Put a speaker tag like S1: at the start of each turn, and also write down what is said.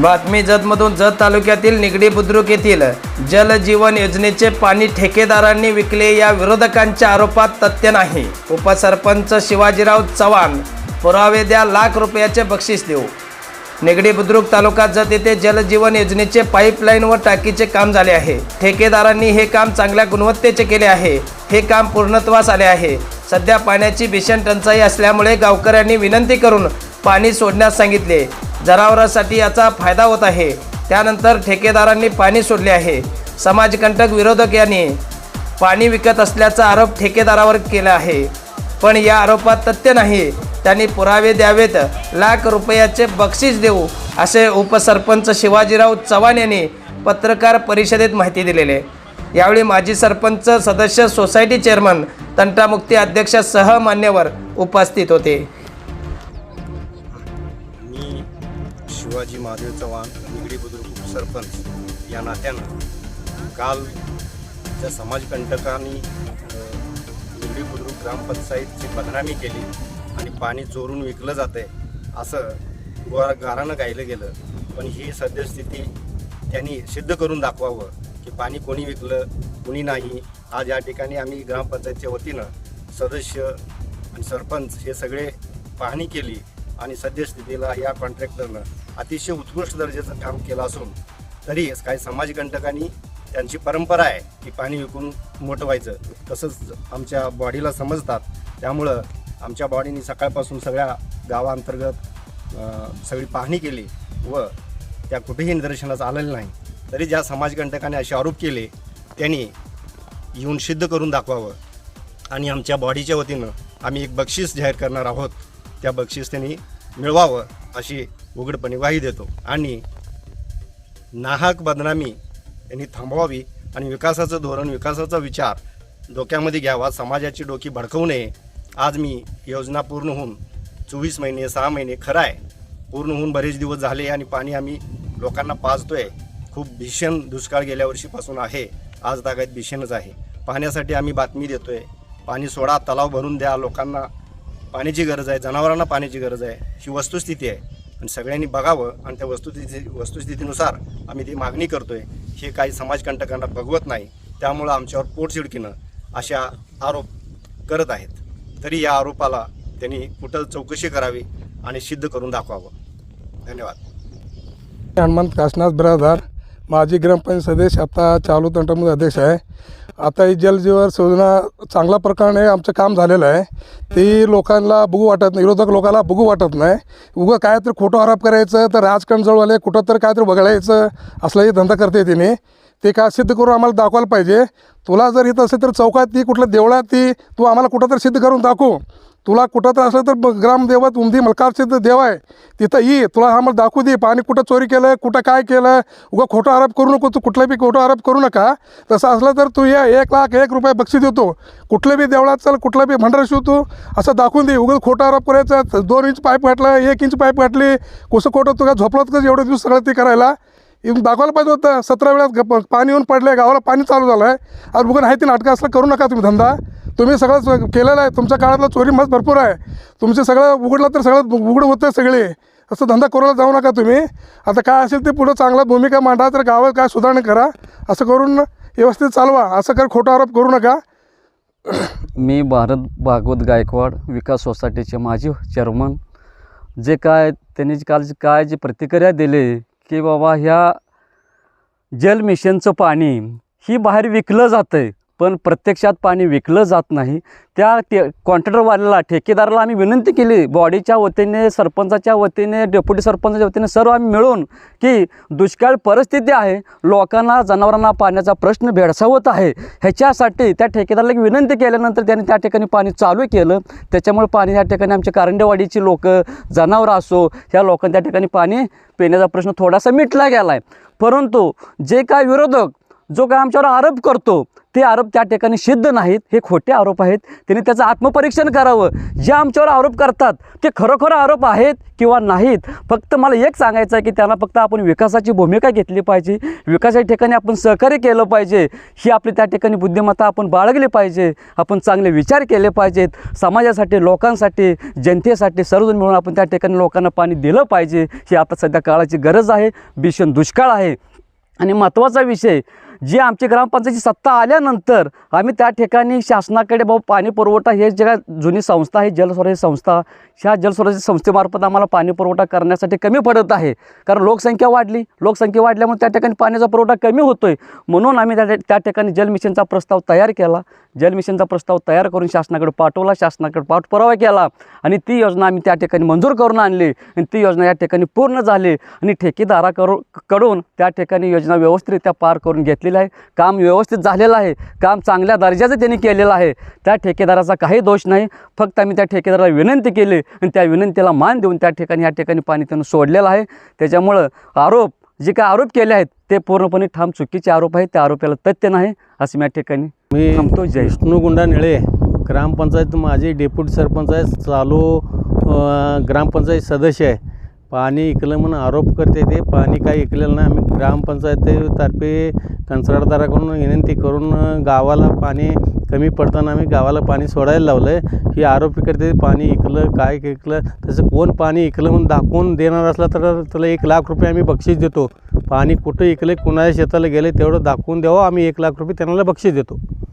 S1: बातमी जतमधून जत तालुक्यातील निगडी बुद्रुक येथील जल जीवन योजनेचे पाणी ठेकेदारांनी विकले या विरोधकांच्या आरोपात तथ्य नाही. उपसरपंच शिवाजीराव चव्हाण पुरावे द्या लाख रुपयाचे बक्षीस देऊ. निगडी बुद्रुक तालुका जत येथे जलजीवन योजनेचे पाईपलाईन व टाकीचे काम झाले आहे. ठेकेदारांनी हे काम चांगल्या गुणवत्तेचे केले आहे. हे काम पूर्णत्वास आले आहे. सध्या पाण्याची भीषण टंचाई असल्यामुळे गावकऱ्यांनी विनंती करून पाणी सोडण्यास सांगितले. जनावरांसाठी याचा फायदा होत आहे. त्यानंतर ठेकेदारांनी पाणी सोडले आहे. समाजकंटक विरोधक यांनी पाणी विकत असल्याचा आरोप ठेकेदारावर केला आहे. पण या आरोपात तथ्य नाही. त्यांनी पुरावे द्यावेत. लाख रुपयाचे बक्षीस देऊ असे उपसरपंच शिवाजीराव चव्हाण यांनी पत्रकार परिषदेत माहिती दिलेली आहे. यावेळी माजी सरपंच सदस्य सोसायटी चेअरमन तंटामुक्ती अध्यक्षासह मान्यवर उपस्थित होते.
S2: शिवाजी महादेव चव्हाण निगडी बुद्रुक सरपंच या नात्यानं काल त्या समाजकंटकांनी निगडी बुद्रुक ग्रामपंचायतची बदनामी केली आणि पाणी चोरून विकलं जातंय असं वर गारानं गायलं गेलं. पण ही सद्यस्थिती त्यांनी सिद्ध करून दाखवावं की पाणी कोणी विकलं कोणी नाही. आज या ठिकाणी आम्ही ग्रामपंचायतच्या वतीनं सदस्य आणि सरपंच हे सगळे पाहणी केली आणि सद्यस्थितीला या कॉन्ट्रॅक्टरनं अतिशय उत्कृष्ट दर्जाचं काम केलं असून तरी काही समाजकंटकांनी त्यांची परंपरा आहे की पाणी विकून मोठं व्हायचं. तसंच आमच्या बॉडीला समजतात. त्यामुळं आमच्या बॉडीने सकाळपासून सगळ्या गावांतर्गत सगळी पाहणी केली व त्या कुठेही निदर्शनास आलेलं नाही. तरी ज्या समाजकंटकाने असे आरोप केले त्यांनी येऊन सिद्ध करून दाखवावं. आणि आमच्या बॉडीच्या वतीनं आम्ही एक बक्षीस जाहीर करणार आहोत. त्या बक्षीस त्यांनी मिळवावं अशी उघडपणे ग्वाही देतो. आणि नाहक बदनामी यांनी थांबवावी आणि विकासाचं धोरण विकासाचा विचार डोक्यामध्ये घ्यावा. समाजाची डोकी भडकवू नये. आज मी योजना पूर्ण होऊन चोवीस महिने सहा महिने खरं आहे पूर्ण होऊन बरेच दिवस झाले आणि पाणी आम्ही लोकांना पाजतोय. खूप भीषण दुष्काळ गेल्या वर्षीपासून आहे. आज तागायत भीषणच आहे. पाहण्यासाठी आम्ही बातमी देतोय. पाणी सोडा तलाव भरून द्या लोकांना. पाण्याची गरज आहे जनावरांना पाण्याची गरज आहे ही वस्तुस्थिती आहे. आणि सगळ्यांनी बघावं आणि त्या वस्तुस्थिती वस्तुस्थितीनुसार आम्ही ती मागणी करतो आहे हे काही समाजकंटकांना बघवत नाही. त्यामुळं आमच्यावर पोटचिडकीनं अशा आरोप करत आहेत. तरी या आरोपाला त्यांनी कुठं चौकशी करावी आणि सिद्ध करून दाखवावं. धन्यवाद.
S3: हनुमंत काशनाथ बिराजदार. माजी ग्रामपंचायत सदस्य आता चालू तंटामध्ये अध्यक्ष आहे. आता ही जलजीवन योजना चांगल्या प्रकारे आमचं काम झालेलं आहे. ती लोकांना बघू वाटत नाही विरोधक लोकांना बघू वाटत नाही. उगं काय तर खोटं आरोप करायचं तर राजकारण जवळ कुठं तर काय तर बघायचं असलाही धंदा करते तिने. ते काय सिद्ध करून आम्हाला दाखवायला पाहिजे. तुला जर येत असेल तर चौकात ती कुठलं देवळात ती तू आम्हाला कुठं तर सिद्ध करून दाखवू. तुला कुठं तर असलं तर ग्रामदेवत उमदी मलकारसिद्ध देव आहे. तिथं ये तुला आम्हाला दाखवू दे. पाणी कुठं चोरी केलं कुठं काय केलं उगा खोटं आरोप करू नको तू कुठला बी खोटं आरोप करू नका. तसं असलं तर तू ये एक लाख एक रुपये बक्षीस देतो. कुठलं बी देवळात चल कुठलं बी भंडारा शिवतो. असं दाखवून दे. उगं खोटं आरोप करायचं दोन इंच पाईप फाटलं एक इंच पाईप घातली. कसं खोटं तुला झोपलात कसं एवढे दिवस सगळं ते करायला. येऊन दाखवायला पाहिजे होतं सतरा वेळात पाणी येऊन पडलं गावाला पाणी चालू झालं आहे अरे बघून आहे ते नाटकं असलं करू नका तुम्ही धंदा. तुम्ही सगळं केलेलं आहे. तुमच्या काळातलं चोरी मस्त भरपूर आहे. तुमचे सगळं उघडलं तर सगळं उघड होतं सगळे. असं धंदा करायला जाऊ नका तुम्ही. आता काय असेल ते पुढं चांगला भूमिका मांडा तर गावात काय सुधारणा करा. असं करून व्यवस्थित चालवा. असं कर खोटा आरोप करू नका.
S4: मी भारत भागवत गायकवाड विकास सोसायटीचे माजी चेअरमन. जे काय त्यांनी जी काल काय जी प्रतिक्रिया दिली की बाबा ह्या जल मिशनचं पाणी ही बाहेर विकलं जातं आहे पण प्रत्यक्षात पाणी विकलं जात नाही. त्या टे कॉन्ट्रॅक्टरवाल्याला ठेकेदाराला आम्ही विनंती केली बॉडीच्या वतीने सरपंचाच्या वतीने डेप्युटी सरपंचाच्या वतीने सर्व आम्ही मिळून की दुष्काळ परिस्थिती आहे लोकांना जनावरांना पाण्याचा प्रश्न भेडसावत आहे. ह्याच्यासाठी त्या ठेकेदाराला एक विनंती केल्यानंतर त्यांनी त्या ठिकाणी पाणी चालू केलं. त्याच्यामुळे पाणी त्या ठिकाणी आमच्या कारंडेवाडीची लोक जनावरं असो ह्या लोकांना त्या ठिकाणी पाणी पिण्याचा प्रश्न थोडासा मिटला गेला आहे परंतु जे काय विरोधक जो काय आमच्यावर आरोप करतो ते आरोप त्या ठिकाणी सिद्ध नाहीत. हे खोटे आरोप आहेत. त्यांनी त्याचं आत्मपरीक्षण करावं. जे आमच्यावर आरोप करतात ते खरोखर आरोप आहेत किंवा नाहीत? फक्त मला एक सांगायचं आहे की त्यांना फक्त आपण विकासाची भूमिका घेतली पाहिजे. विकासाच्या ठिकाणी आपण सहकार्य केलं पाहिजे. ही आपली त्या ठिकाणी बुद्धिमत्ता आपण बाळगली पाहिजे. आपण चांगले विचार केले पाहिजेत. समाजासाठी लोकांसाठी जनतेसाठी सर्वजण मिळून आपण त्या ठिकाणी लोकांना पाणी दिलं पाहिजे. ही आता सध्या काळाची गरज आहे. भीषण दुष्काळ आहे. आणि महत्त्वाचा विषय जी आमची ग्रामपंचायतची सत्ता आल्यानंतर आम्ही त्या ठिकाणी शासनाकडे भाऊ पाणी पुरवठा हे जे जुनी संस्था आहे जलस्वराज्य संस्था ह्या जलस्वराज्य संस्थेमार्फत आम्हाला पाणी पुरवठा करण्यासाठी कमी पडत आहे. कारण लोकसंख्या वाढली. लोकसंख्या वाढल्यामुळे त्या ठिकाणी पाण्याचा पुरवठा कमी होतो आहे म्हणून आम्ही त्या त्या ठिकाणी जलमिशनचा प्रस्ताव तयार केला. जलमिशनचा प्रस्ताव तयार करून शासनाकडे पाठवला. शासनाकडे पाठपुरावा केला. आणि ती योजना आम्ही त्या ठिकाणी मंजूर करून आणली. आणि ती योजना या ठिकाणी पूर्ण झाली. आणि ठेकेदाराकडून कडून त्या ठिकाणी योजना व्यवस्थितरित्या पार करून घेतलेली आहे. काम व्यवस्थित झालेलं आहे. काम चांगल्या दर्जाचं त्यांनी केलेलं आहे. त्या ठेकेदाराचा काही दोष नाही. फक्त आम्ही त्या ठेकेदाराला विनंती केली. आणि त्या विनंतीला मान देऊन त्या ठिकाणी या ठिकाणी पाणी त्यांना सोडलेलं आहे. त्याच्यामुळं आरोप जे काय आरोप केले आहेत ते पूर्णपणे ठाम चुकीचे आरोप आहेत. त्या आरोपाला तथ्य नाही. असं मी या ठिकाणी
S5: मी
S4: थांबतो जय
S5: विष्णू गुंडा निळे ग्रामपंचायत माझे डेप्युटी सरपंच आहे चालू ग्रामपंचायत सदस्य आहे. पाणी इकलं म्हणून आरोप करते ते पाणी काही इकलेलं नाही. आम्ही ग्रामपंचायतीतर्फे कंत्राटदाराकडून विनंती करून गावाला पाणी कमी पडताना आम्ही गावाला पाणी सोडायला लावलं आहे ही आरोपी करते पाणी इकलं काय इकलं तसं कोण पाणी इकलं म्हणून दाखवून देणार असला तर त्याला एक लाख रुपये आम्ही बक्षीस देतो. पाणी कुठं इकलं कुणाच्या शेताला गेले तेवढं दाखवून द्यावं. आम्ही एक लाख रुपये त्यांना बक्षीस देतो.